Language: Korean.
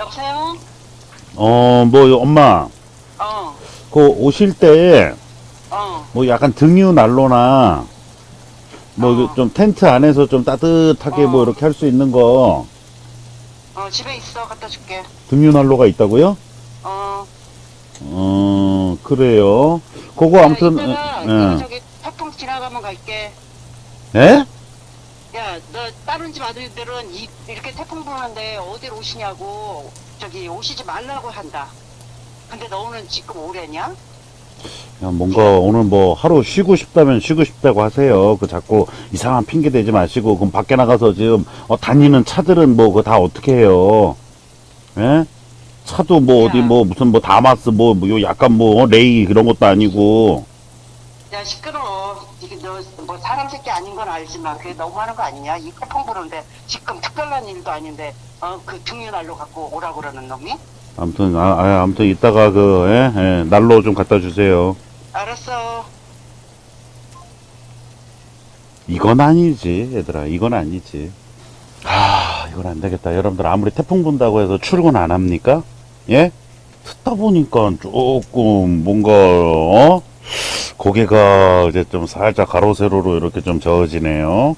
여보세요? 어, 뭐, 엄마, 어, 그 오실 때, 어. 뭐 약간 등유 난로나, 뭐 어. 좀 텐트 안에서 좀 따뜻하게 어. 뭐 이렇게 할 수 있는 거, 어, 집에 있어. 갖다 줄게. 등유 난로가 있다고요? 어. 어, 그래요. 그거 아무튼, 이따가 예. 내가 저기 태풍 지나가면 갈게. 예? 야, 너 다른 집 아들들은 이, 이렇게 태풍 부는데 어디로 오시냐고 저기 오시지 말라고 한다. 근데 너는 지금 오래냐? 야, 뭔가 오늘 뭐 하루 쉬고 싶다면 쉬고 싶다고 하세요. 그 자꾸 이상한 핑계 대지 마시고, 그럼 밖에 나가서 지금, 어, 다니는 차들은 뭐, 그거 다 어떻게 해요? 예? 차도 뭐, 어디 야. 뭐, 무슨 뭐, 다마스 뭐, 뭐, 요 약간 뭐, 어, 레이 그런 것도 아니고, 야, 시끄러워. 이게 너 뭐 사람 새끼 아닌 건 알지만 그게 너무하는 거 아니냐? 이 태풍 부는데 지금 특별한 일도 아닌데 어, 그 등유난로 갖고 오라 그러는 놈이? 아무튼, 아, 아, 아무튼 이따가 그, 예, 예, 난로 좀 갖다 주세요. 알았어. 이건 아니지, 얘들아. 이건 아니지. 아, 이건 안 되겠다. 여러분들 아무리 태풍 분다고 해서 출근 안 합니까? 예? 듣다 보니까 조금 뭔가, 어? 고개가 이제 좀 살짝 가로 세로로 이렇게 좀 저어지네요.